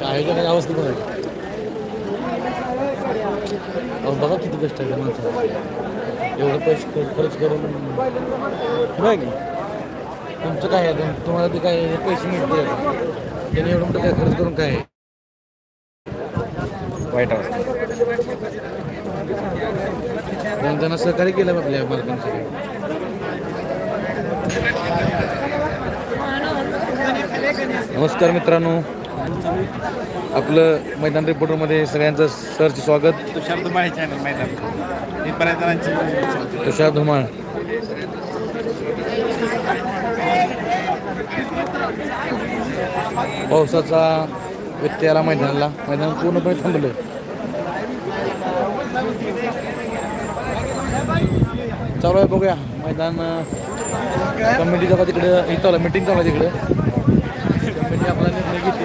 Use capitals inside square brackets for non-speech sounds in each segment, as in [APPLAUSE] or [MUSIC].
काय काय अवस्था बघा बघा किती कष्ट आहे माणसाला एवढं पैसे खर्च करून. करून की. तुमचं काय आहे? तुम्हाला ते काय पैसे मिळते त्याने एवढं मोठं काय खर्च करून काय आहे? वाईट अवस्था. त्यांना सहकार्य केलं आपल्या मालकांसाठी नमस्कार मित्रांनो. आपलं मैदान रिपोर्टरमध्ये सगळ्यांचं सरचे स्वागत. तुषार चॅनल मैदान. तुषार धुमाळ. पावसाचा व्यत्यय आला मैदानाला. मैदान पूर्णपणे थांबलं चालू आहे बघूया. मैदान कमिटी जेव्हा तिकडे हे चालू मिटिंग चालू आहे तिकडे. कमिटी आपला निर्णय घेतली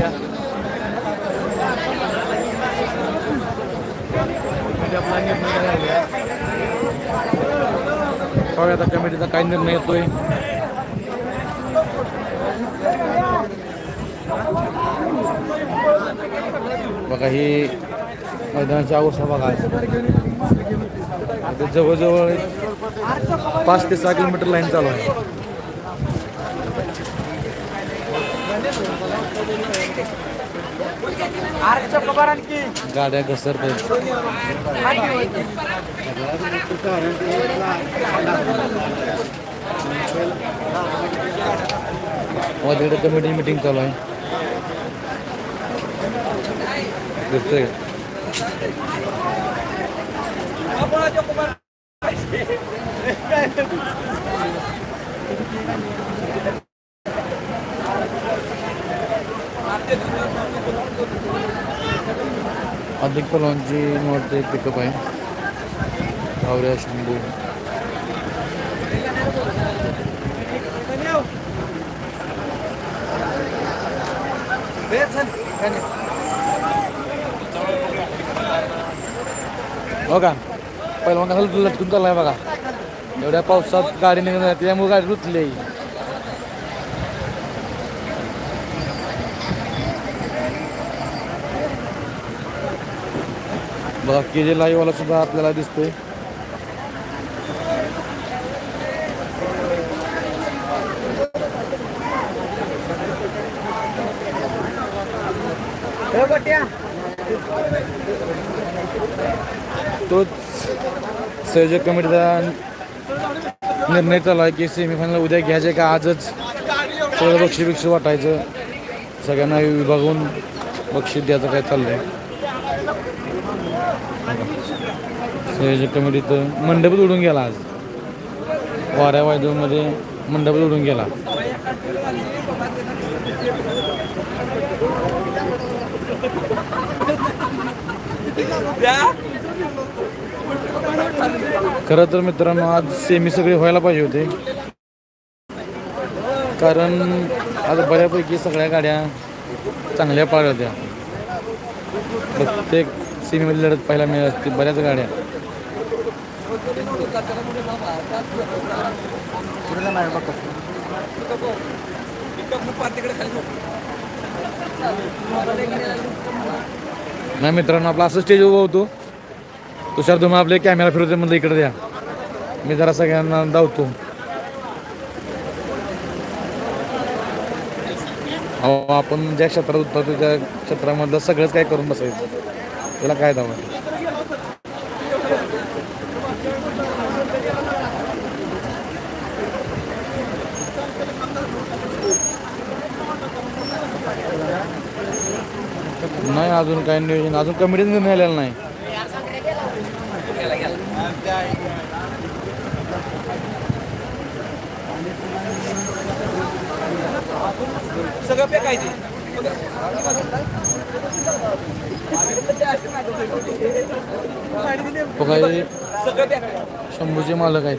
कमिटी आपला निर्णय आता कमिटीचा काय निर्णय येतोय. बघा ही मैदानाची अवस्था बघा. जवळजवळ पाच ते सहा किलोमीटर लाईन चालू आहे. गाड्या घसरत तिकडे कमिटी मिटिंग चालू आहे. दिसतंय. अधिक पलवानची मोठे पिकअप आहे आवऱ्या शंभू बघा पहिला मग लटकून चाललाय बघा एवढ्या पावसात गाडी निघणार त्यामुळे गाडी रुतली. बघा के जे लाईवाला सुद्धा आपल्याला दिसतोय. तोच संयोजक कमिटीचा निर्णय चालू आहे की सेमीफायनल उद्या घ्यायचे का आजच? सगळं बक्षी बिक्षी वाटायचं. सगळ्यांना विभागून बक्षीस द्यायचं काय चाललंय. संयोजक कमिटीत मंडपच उडून गेला आज. वाऱ्या वायदूमध्ये मंडपच उडून गेला. खरं तर मित्रांनो आज सेमी सगळे व्हायला पाहिजे होते. कारण आज बऱ्यापैकी सगळ्या गाड्या चांगल्या पाळल्या होत्या. प्रत्येक सेमीमध्ये लढत पाहायला मिळत असते बऱ्याच गाड्या. नाही मित्रांनो आपला असं स्टेज उभा होतो. तुषार तुम्ही आपले कॅमेरा फिरवते म्हणलं इकडे द्या. मी जरा सगळ्यांना धावतो. अहो आपण ज्या क्षेत्रात उतरतो त्या क्षेत्रामधलं सगळंच काय करून बसायचं. त्याला काय धावा नाही अजून काय नियोजन? अजून कमिटीच निर्णय आलेला नाही. सगळं तो. काही सगळं फेकायचं शंभूचे मालक आहेत.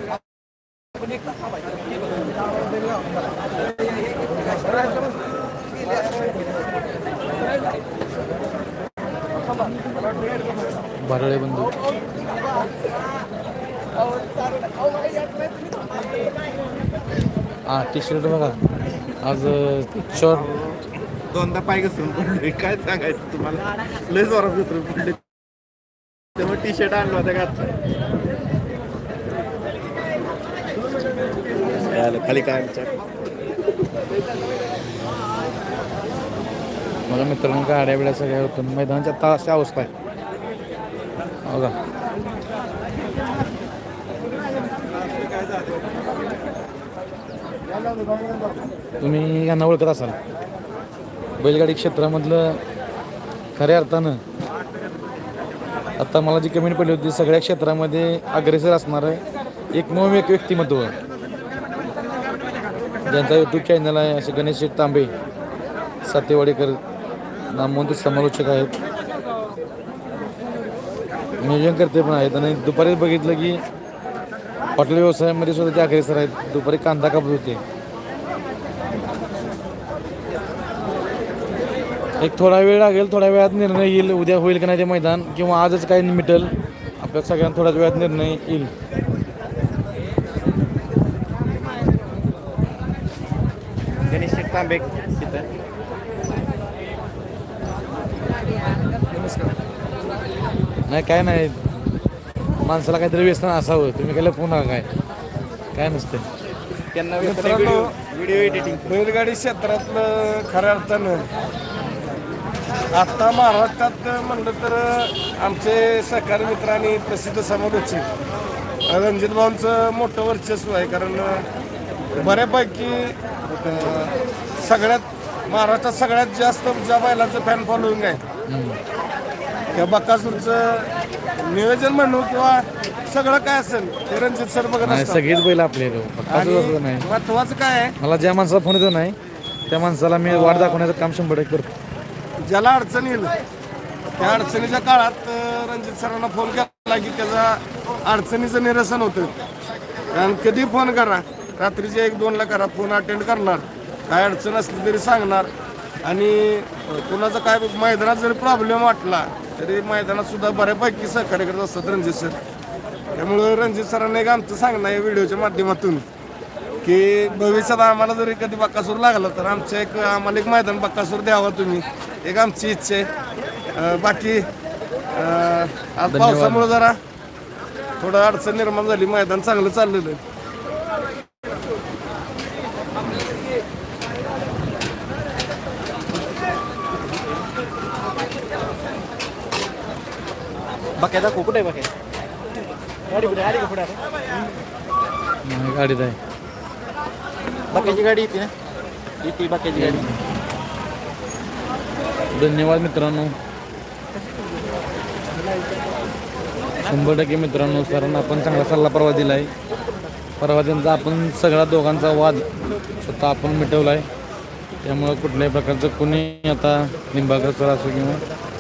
भारळे बंधू हा टी शर्ट बघा. आज शॉर्ट दोनदा पाय घसरून पडले. काय सांगायचं तुम्हाला? लय जोरात घसरून पडले. त्यामुळे टी शर्ट आणलं होतं घातलं खाली काय मला मित्रांनो गाड्या बिड्या सगळ्या होतं मैदानाच्या अशी अवस्था आहे हो का तुम्ही यांना ओळखत असाल. बैलगाडी क्षेत्रामधलं खऱ्या अर्थानं आता मला जी कमेंट पडली होती सगळ्या क्षेत्रामध्ये अग्रेसर असणारं एकमेव एक व्यक्तिमत्व. ज्यांचा यूट्यूब चॅनल आहे असे गणेश शेठ तांबे सातेवाडेकर नामवंत समालोचक आहेत. नियोजन करते पण आहेत आणि दुपारी बघितलं की हॉटेल व्यवसायामध्ये सुद्धा ते अग्रेसर आहेत. दुपारी कांदा कापत होते. एक थोडा वेळ लागेल थोड्या वेळात निर्णय येईल. उद्या होईल का नाही ते मैदान किंवा आजच काय मिटल आपल्या सगळ्यांना थोड्याच वेळात निर्णय येईल. गणेश तांबे नाही काय नाही. माणसाला काहीतरी व्यसन असावं. तुम्ही काय पुन्हा काय? काय नसतं? त्यांना मित्रांनो, व्हिडिओ एडिटिंग बैलगाडी क्षेत्रातलं खऱ्या अर्थानं आत्ता महाराष्ट्रात म्हणलं तर आमचे सहकारी मित्र आणि प्रसिद्ध समालोचक रणजित भाऊंचं मोठं वर्चस्व आहे. कारण बऱ्यापैकी सगळ्यात महाराष्ट्रात सगळ्यात जास्त ज्या बैलाचं फॅन फॉलोईंग आहे त्या बकासूरचं नियोजन म्हणू किंवा सगळं काय असेल ते रणजित सर बघत नाही असतात. सगळीच बैल आपले फक्त असं नाही. महत्वाचं काय आहे? मला ज्या माणसाला फोन येतो नाही त्या माणसाला मी वाट दाखवण्याचं काम शंभर टक्के करतो. ज्याला अडचण येईल त्या अडचणीच्या काळात अं, रणजित सरांना फोन केला की त्याचा अडचणीचं निरसन होतं कारण कधी फोन करा रात्रीचे एक दोनला करा फोन अटेंड करणार काय अडचण असली तरी सांगणार. आणि अं, कुणाचा काय मैदानात जरी प्रॉब्लेम वाटला तरी मैदानात सुद्धा बऱ्यापैकी सहकार्य करत असतात रणजित सर. त्यामुळं रणजित सरांना एक आमचं सांगणं आहे व्हिडिओच्या माध्यमातून की भविष्यात आम्हाला जरी कधी बक्कासूर लागलं तर आमचं एक आम्हाला एक मैदान बक्कासूर द्यावा तुम्ही. एक आमची इच्छा आहे. बाकी आज पावसामुळे जरा थोडं अडचण निर्माण झाली. मैदान चांगलं चाललेलं आहे. बघाय दाखव कुठे बघाय गाडी कुठे आली का पुढे नाही, गाडीत आहे. बाकीची गाडी येते ना? येते बाकीची गाडी. धन्यवाद मित्रांनो. शंभर टक्के मित्रांनो सरांना आपण चांगला सल्ला परवा दिला आहे परवा त्यांचा आपण सगळा दोघांचा वाद स्वतः आपण मिटवला आहे त्यामुळं कुठल्याही प्रकारचं कोणी आता निंबाळकर सर असो किंवा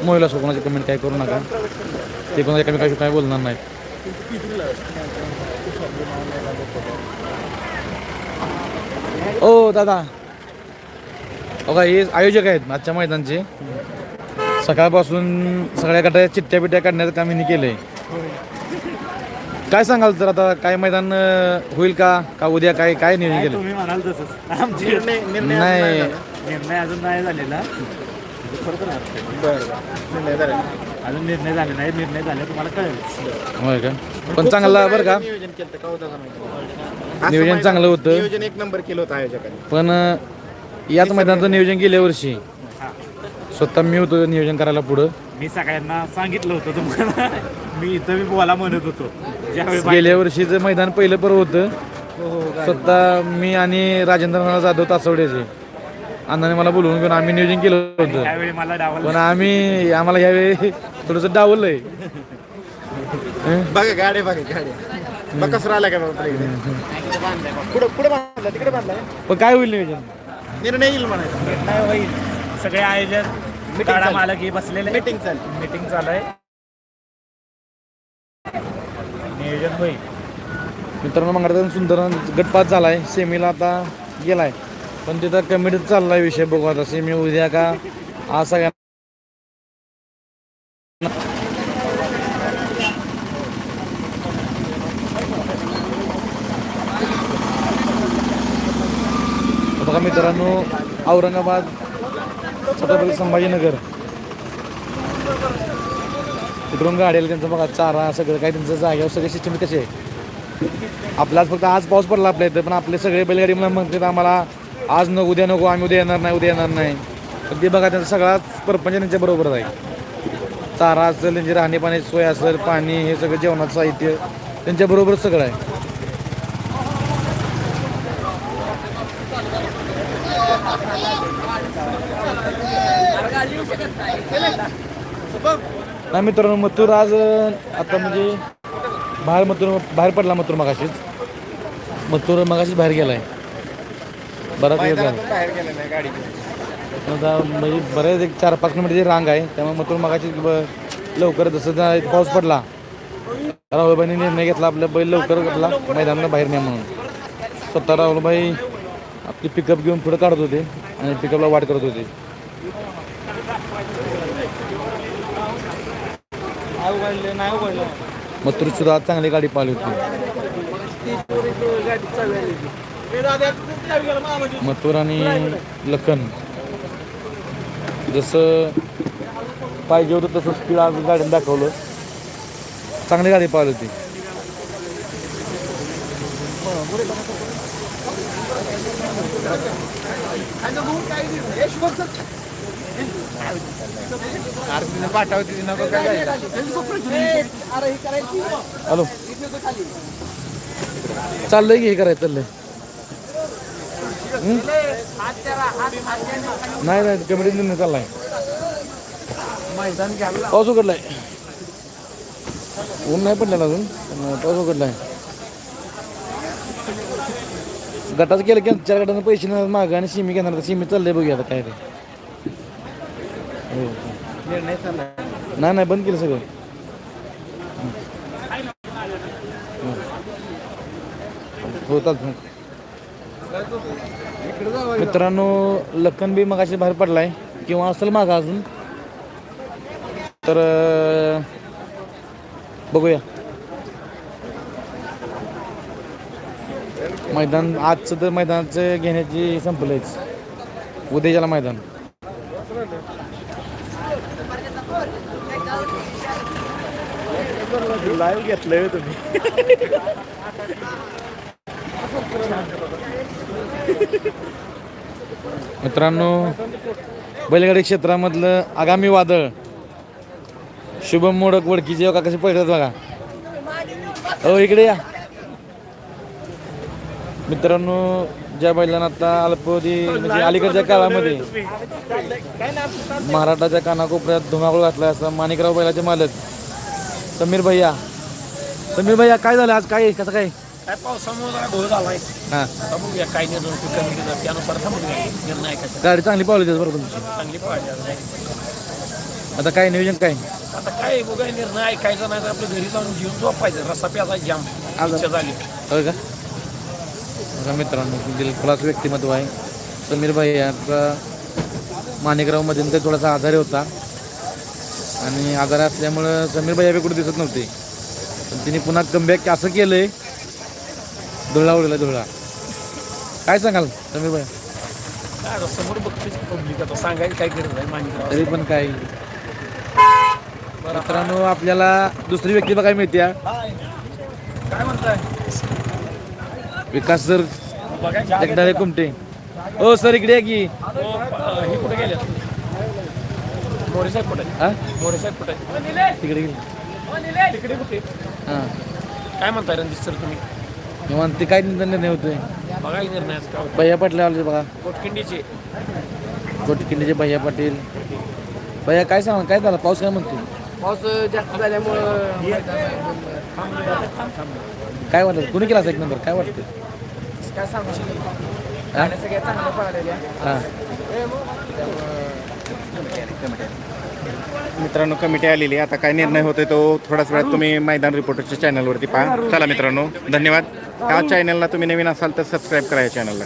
महिला असो कोणाची कमेंट काय करू नका. ते पण एकामेकाशी काय बोलणार नाहीत. ओ दादा. बघा हे आयोजक आहेत आजच्या मैदानचे. सकाळपासून सगळ्या गटाच्या चिठ्ठ्या बिट्ट्या काढण्याचं काम यांनी केलंय. काय सांगाल तर आता काय मैदान होईल का? का उद्या काय काय नियोजन केलं? तुम्ही म्हणाल तसंच. आमचे निर्णय निर्णय नाही. निर्णय अजून नाही झालेला. बरं निर्णय झाला अजून निर्णय झाले नाही निर्णय झाले तुम्हाला कळेल. होय का? पण चांगला बरं का. नियोजन केलं का होतं का माहिती? नियोजन चांगलं होतं. नियोजन एक नंबर केलं होतं आयोजकांनी. पण याच मैदानाचं नियोजन गेल्या वर्षी. स्वतः मी होतो नियोजन करायला पुढं. मी सगळ्यांना सांगितलं होतं तुम्हाला. मी इथं मी बोला म्हणत होतो. ज्यावेळी गेल्या वर्षीचं मैदान पहिलं पर होतं. हो, स्वतः मी आणि राजेंद्र जाधव तासवड्याचे अण्णाने मला बोलवून घेऊन आम्ही नियोजन केलं होतं. त्यावेळी मला डावल पण आम्ही आम्हाला यावेळी थोडंसं डावलंय. बघा गाडी बघा गाडी बकासूर आला का बाबा इकडे पुढे पुढे बांधला? तिकडे बांधला? पण काय होईल नियोजन? निर्णय येईल म्हणायचं. निर्णय होईल? सगळे आयोजक काढा चालू. मालक हे बसलेले मीटिंग चालली मीटिंग चालू आहे. नियोजन होईल. मित्रांनो मंगळाचा सुंदर गटपात झालाय. सेमीला आता गेलाय. पण तिथं कमिटीत चाललाय विषय बघू आता. सेमी उद्या का? आज बघा मित्रांनो औरंगाबाद छत्रपती संभाजीनगर. इकडून गाड्याला त्यांचं बघा चारा सगळं काही त्यांचं जागेवर सगळे सिस्टम कसे आहे. आपलाच फक्त आज पाऊस पडला आपल्या इथं पण आपले सगळे बैलगाडी मला म्हणतात आम्हाला आज नको उद्या नको आम्ही उद्या येणार नाही उद्या येणार नाही. अगदी बघा त्यांचा सगळाच परपंच त्यांच्या बरोबर आहे. चारा असेल त्यांची राहणी सोय असेल पाणी हे सगळं जेवणाचं साहित्य त्यांच्याबरोबरच सगळं आहे. नाही मित्रांनो मथुर आज आता म्हणजे बाहेर मथुर बाहेर पडला मथुर मगाशीच. मथुर मगाशीच बाहेर गेलाय. बराच वेळ झाला. म्हणजे बरेच एक चार पाच किलोमीटरची रांग आहे त्यामुळे मथुर मागाची ब- लवकर जसं पाऊस पडला राहुलबाईंनी निर्णय घेतला आपल्या बैल लवकर आपला मैदानाला बाहेर न्या म्हणून. स्वतः राहुलबाई आपली पिकअप घेऊन पुढे काढत होते आणि पिकअपला वाट करत होते. मथुर सुद्धा चांगली गाडी पाहिली होती. मथुर आणि लखन जसं पाहिजे होतं तसं स्पीड आज गाडीने दाखवलं चांगली गाडी पाहिली होती. हॅलो चाललंय की हे करायचं चाललंय? नाही नाही कमिटी नाही चाललाय. पाऊस उघडलाय. ऊन नाही पडलेला अजून पाऊस उघडलाय. गटाचं केलं की चार गटानं पैसे नाही माग आणि सिमी घेणार तर सिमी चाललंय बघूया आता काय ते. हो. नाही नाही बंद केलं सगळं. हो. हो चालतं मित्रांनो लखन बी मगाशी बाहेर पडलाय. किंवा असेल मागा अजून. तर बघूया. मैदान आजचं तर मैदानाचं घेण्याची संपलंच उद्याच्याला मैदान. लाईव्ह घेतलंय तुम्ही. [LAUGHS] मित्रांनो बैलगाडी क्षेत्रामधलं आगामी वादळ. शुभम मोडक वडकीचे हो, का कसे पडतात बघा. हो इकडे या. मित्रांनो ज्या बैलांना आता अल्पावधी म्हणजे अलीकडच्या काळामध्ये महाराष्ट्राच्या कानाकोपऱ्यात धुमाकूळ घातला असं माणिकराव बैलाचे मालक. समीर भैया. समीर भैया काय झालं? आज काय कसं काय? काय पावसामुळे जरा घोळ झालाय. हां. आता बघूया काय निर्णय होतो कमिटीचा त्यानुसार थांबून निर्णय गाडी चांगली पावली त्याच बरोबर तुमची? चांगली पाहिजे आता. आता काय नियोजन काय? आता काय बघा निर्णय ऐकायचा नाही तर आपलं घरी जाऊन जीवन झोपायचं. रस्ता प्याचा जाम. इच्छा झाली. होय का? बघा मित्रांनो दिल खुलास व्यक्तिमत्व आहे. समीर भाई यांचा माणिकरावमध्ये काही थोडासा आजारी होता. आणि आजारी असल्यामुळं समीर भाई कुठे दिसत नव्हते. पण तिने पुन्हा कमबॅक असं केलंय. धुळा उडला धुळा. काय सांगाल काय आता समोर बघतेच पब्लिक आता. सांगायचं काय गरज आहे माहिती तरी पण काय मित्रांनो आपल्याला दुसरी व्यक्ती बघायला मिळते काय म्हणताय? विकास सर बघायच्या जगदाळे कुमटे. हो सर इकडे या की. हे कुठे गेले मोरे साहेब कुठे? हा? मोरे साहेब कुठे? तिकडे गेले. तिकडे कुठे? हां. काय म्हणताय रणजित सर तुम्ही? निवांत ते काय निर्णय होतोय. बघा की निर्णयाचं काय भैया पाटील आले बघा. कोटखिंडीचे. कोटकिल्लीचे भैया पाटील. भैया काय सांगा काय झालं? पाऊस काय म्हणतो पाऊस जास्त झाल्यामुळं काय वाटतं कुणी केला असा एक नंबर? काय वाटतं काय सांगू शकतो हा? सगळ्या चांगल्या पळालेल्या. हां. मित्रांनो कमिटी आलेली आता काय निर्णय होतोय तो थोड्याच वेळात तुम्ही मैदान रिपोर्टरच्या चॅनलवरती पहा. चला मित्रांनो धन्यवाद. ह्या चॅनलला तुम्ही नवीन असाल तर सबस्क्राईब करा या चॅनलला